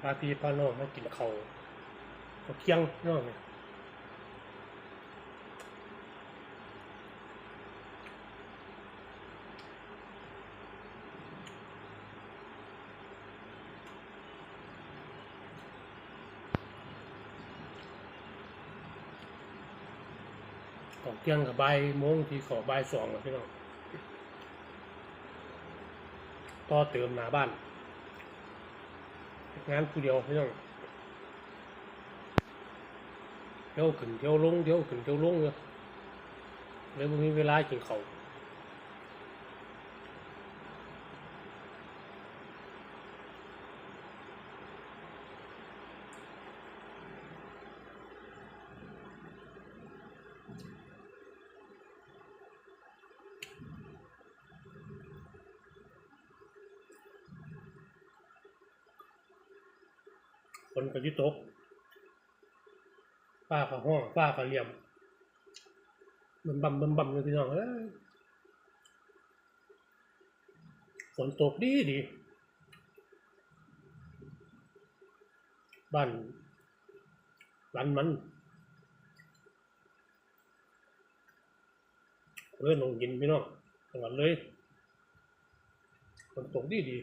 พาพี่พาน้องมากินเขาเขาวเที่ยงน้องเนี่ยของเที่ยงกับใบ่ายโมงที่ขอบ่ายสองอะพี่น้องต่อเติมหน้าบ้าน งานผู้เดียวพี่น้องเที่ยวขึ้นเที่ยวลงเที่ยวขึ้นเที่ยวลงเลยเลยบ่มีเวลากินข้าว นก็สิตกฟ้าก็ห้องฟ้าก็เหลี่ยมมันบั่มมันบั่มเลยพี่น้องเอ้ยฝนตกดีดีบ้านร้านมันเลื่อนลงยินพี่น้องจังหวัดเลยฝนตกดีดี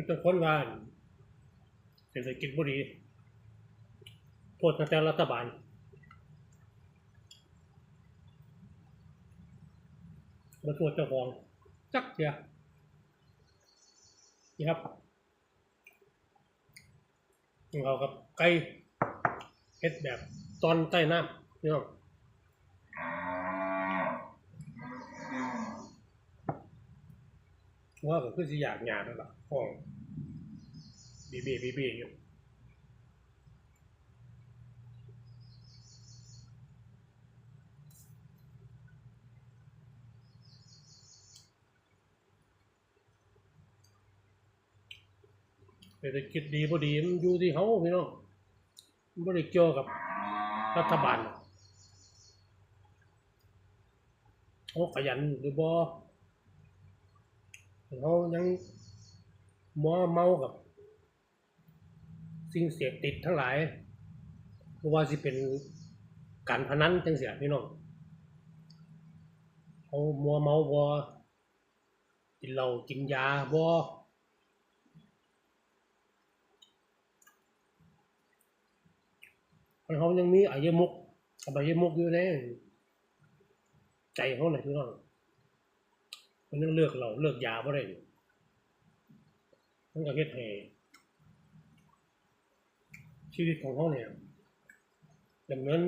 มันเป็นคนว่าเศรษฐกิจบุรีโทษทางแต่รัฐบาลมาโทษเจ้าของจักเสียนี่ครับเรากับไก่เฮ็ดแบบตอนใต้น้ำนี่น้อง ว่าก็คือสิอยากหยาดนั่นแหละห้องบีบีบีบีอยู่เศรษฐกิจดีบ่ดีมันอยู่ที่เขาพี่น้องมันบ่ได้เกี่ยวกับรัฐบาลรอกเขาขยันหรือบ่ เขายังมัวเมากับ สิ่งเสพติดทั้งหลายเพราะว่าสิเป็นการพนันจังเสียพี่น้องเขามัวเมาบ่กินเหล้ากินยาบ่มันเขายังมีอายมุกอบายมุกอยู่ในใจเขาเลยพี่น้อง มันต้องเลือกเราเลือกยาเพราะอยู่มันก็เฮ็ดให้ชีวิตของเขาเนี่ยดำเนิน